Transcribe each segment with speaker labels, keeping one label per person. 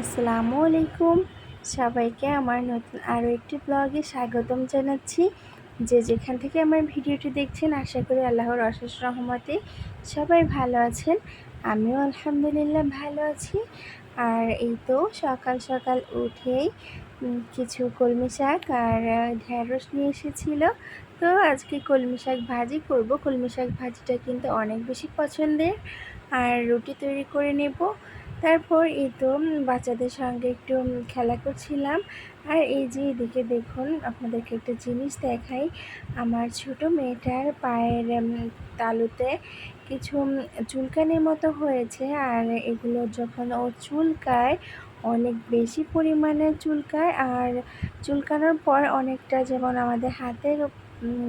Speaker 1: আসসালামু আলাইকুম। সবাইকে আমার নতুন আরও একটি ব্লগে স্বাগতম জানাচ্ছি। যে যেখান থেকে আমার ভিডিওটি দেখছেন, আশা করি আল্লাহর অশেষ রহমতে সবাই ভালো আছেন। আমিও আলহামদুলিল্লাহ ভালো আছি। আর এই তো সকাল সকাল উঠেই কিছু কলমি শাক আর ঢ্যাঁড়স নিয়ে এসেছিল। তো আজকে কলমি শাক ভাজি করব। কলমি শাক ভাজিটা কিন্তু অনেক বেশি পছন্দের। আর রুটি তৈরি করে নেব। তারপর এই তো বাচ্চাদের সঙ্গে একটু খেলা করছিলাম। আর এই যে এদিকে দেখুন, আপনাদেরকে একটা জিনিস দেখাই। আমার ছোট মেয়েটার পায়ের তালুতে কিছু চুলকানির মতো হয়েছে। আর এগুলো যখন ও চুলকায়, অনেক বেশি পরিমাণে চুলকায়। আর চুলকানোর পর অনেকটা যেমন আমাদের হাতের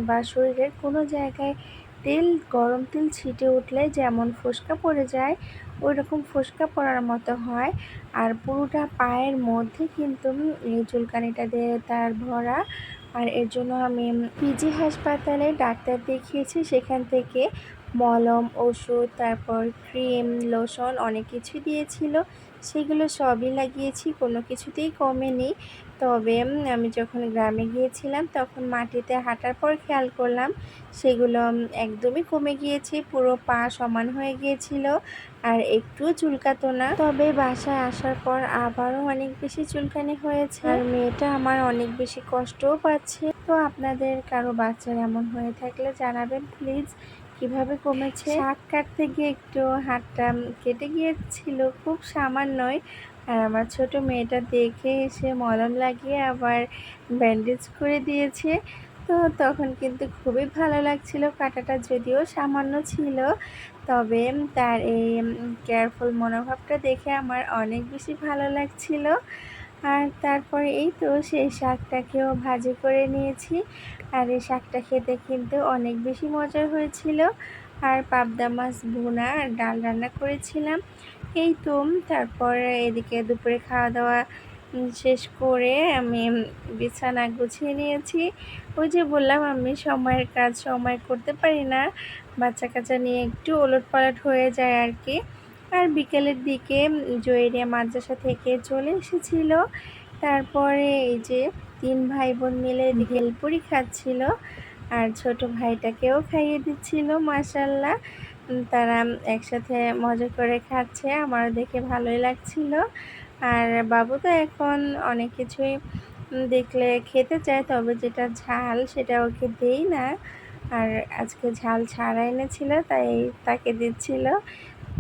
Speaker 1: বা শরীরের কোনো জায়গায় তেল, গরম তেল ছিটে উঠলে যেমন ফোসকা পড়ে যায় ওই রকম ফোসকা পড়ার মতো হয়। আর পুরোটা পায়ের মধ্যে কিন্তু এই চুলকানিটা দিয়ে তার ভরা। আর এর জন্য আমি পিজি হাসপাতালে ডাক্তার দেখিয়েছি। সেখান থেকে মলম, ওষুধ, তারপর ক্রিম, লোশন অনেক কিছু দিয়েছিল। সেগুলো সবই লাগিয়েছি, কোনো কিছুতেই কমেনি। তবে আমি যখন গ্রামে গিয়েছিলাম, তখন মাটিতে হাঁটার পর খেয়াল করলাম, সেগুলো একদমই কমে গিয়েছে, পুরো পা সমান হয়ে গিয়েছিল আর একটুও চুলকাতো না। তবে বাসায় আসার পর আবারও অনেক বেশি চুলকানি হয়েছে আর মেয়েটা আমার অনেক বেশি কষ্টও পাচ্ছে। তো আপনাদের কারও বাচ্চার এমন হয়ে থাকলে জানাবেন, প্লিজ। কীভাবে কমেছে? শাক কাটতে গিয়ে একটু হাতটা কেটে গিয়েছিল, খুব সামান্যই। আর আমার ছোট মেয়েটা দেখে এসে মলম লাগিয়ে আবার ব্যান্ডেজ করে দিয়েছে। তো তখন কিন্তু খুবই ভালো লাগছিল, কাটাটা যদিও সামান্য ছিল। তবে তার এই কেয়ারফুল মনোভাবটা দেখে আমার অনেক বেশি ভালো লাগছিল। আর তারপরে এই তো সেই শাকটাকেও ভাজি করে নিয়েছি। আর এই শাকটা খেতে কিন্তু অনেক বেশি মজার হয়েছিল। আর পাবদা মাছ ভুনা আর ডাল রান্না করেছিলাম। এই তো, তারপরে এদিকে দুপুরে খাওয়া দাওয়া শেষ করে আমি বিছানা গুছিয়ে নিয়েছি। ওই যে বললাম, আমি সময়ের কাজ সময় করতে পারি না। বাচ্চা কাচ্চা নিয়ে একটু ওলট পালট হয়ে যায় আর কি। আর বিকেলের দিকে জয়েরিয়া মাদ্রাসা থেকে চলে এসেছিল। তারপরে এই যে তিন ভাই বোন মিলে ভেলপুরি খাচ্ছিল আর ছোট ভাইটাকেও খাইয়ে দিচ্ছিল মাসাল্লাহ তারা একসাথে মজা করে খাচ্ছে আমার দেখে ভালোই লাগছিল। আর বাবু তো এখন অনেক কিছুই দেখলে খেতে চায়, তবে যেটা ঝাল সেটা ওকে দেই না। আর আজকে ঝাল ছাড়া এনেছিল, তাই তাকে দিচ্ছিল।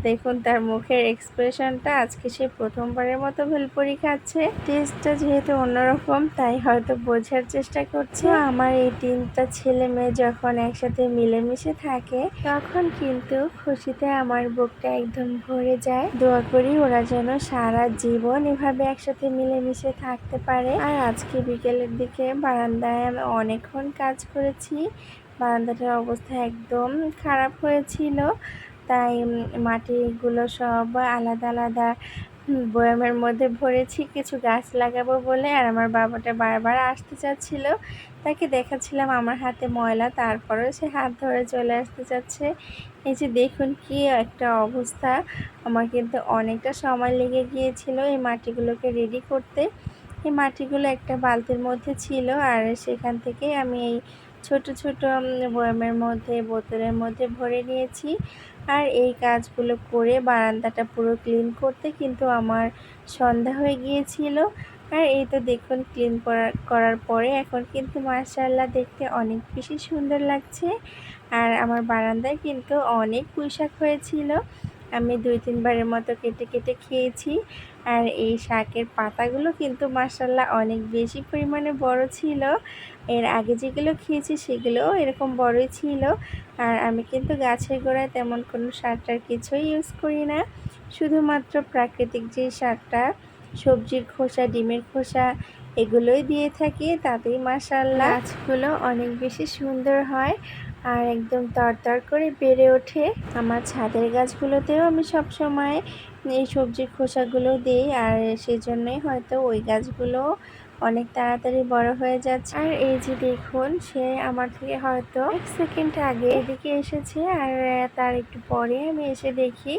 Speaker 1: দেখুন, তার মুখের এক্সপ্রেশনটা আজকে সে প্রথমবারের মতো ভেলপুরি খাচ্ছে। টেস্টটা যেহেতু অন্যরকম, তাই হয়তো বোঝার চেষ্টা করছে। আমার এই তিনটা ছেলে মেয়ে যখন একসাথে মিলেমিশে থাকে, তখন কিন্তু খুশিতে আমার বুকটা একদম ভরে যায়। দোয়া করি ওরা যেন সারা জীবন এভাবে একসাথে মিলেমিশে থাকতে পারে। আর আজকে বিকেলের দিকে বারান্দায় আমি অনেকক্ষণ কাজ করেছি। বারান্দাটার অবস্থা একদম খারাপ হয়েছিল। তাই মাটিগুলো সব আলাদা আলাদা বয়ামের মধ্যে ভরেছি, কিছু গাছ লাগাবো বলে। আর আমার বাবাটা বারবার আসতে চাচ্ছিল। তাকে দেখাচ্ছিলাম আমার হাতে ময়লা, তারপরেও সে হাত ধরে চলে আসতে চাচ্ছে। এই যে দেখুন কি একটা অবস্থা। আমার কিন্তু অনেকটা সময় লেগে গিয়েছিল এই মাটিগুলোকে রেডি করতে। এই মাটিগুলো একটা বালতির মধ্যে ছিল আর সেখান থেকে আমি এই ছোট ছোট বয়ামের মধ্যে, বোতলের মধ্যে ভরে নিয়েছি। আর এই কাজগুলো করে বারান্দাটা পুরো ক্লিন করতে কিন্তু আমার সন্ধ্যা হয়ে গিয়েছিল। আর এই তো দেখুন ক্লিন করার করার পরে এখন কিন্তু মার্শাল্লাহ দেখতে অনেক বেশি সুন্দর লাগছে। আর আমার বারান্দায় কিন্তু অনেক পুঁইশাক হয়েছিল। আমি দুই তিনবারের মতো কেটে কেটে খেয়েছি। আর এই শাকের পাতাগুলো কিন্তু মাসাল্লাহ অনেক বেশি পরিমাণে বড় ছিল। এর আগে যেগুলো খেয়েছি সেগুলো এরকম বড়ই ছিল। আর আমি কিন্তু গাছের গোড়ায় তেমন কোনো সারটার কিছুই ইউজ করি না। শুধুমাত্র প্রাকৃতিক যে সারটা, সবজির খোসা, ডিমের খোসা, এগুলোই দিয়ে থাকি। তাতেই মাসাল্লাহ গাছগুলো অনেক বেশি সুন্দর হয়। আর একদম তরতর করে বেড়ে ওঠে। আমার ছাদের গাছগুলোতেও আমি সব সময় এই সবজির খোসাগুলো দিই আর সেই জন্যই হয়তো ওই গাছগুলো অনেক তাড়াতাড়ি বড় হয়ে যাচ্ছে। আর এই যে দেখুন, সে আমার থেকে হয়তো এক সেকেন্ড আগে এদিকে এসেছে আর তার একটু পরে আমি এসে দেখি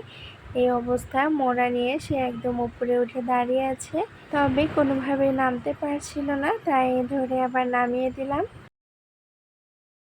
Speaker 1: এই অবস্থা। মোড়া নিয়ে সে একদম উপরে উঠে দাঁড়িয়ে আছে। তবে কোনোভাবে নামতে পারছিল না, তাই ধরে আবার নামিয়ে দিলাম।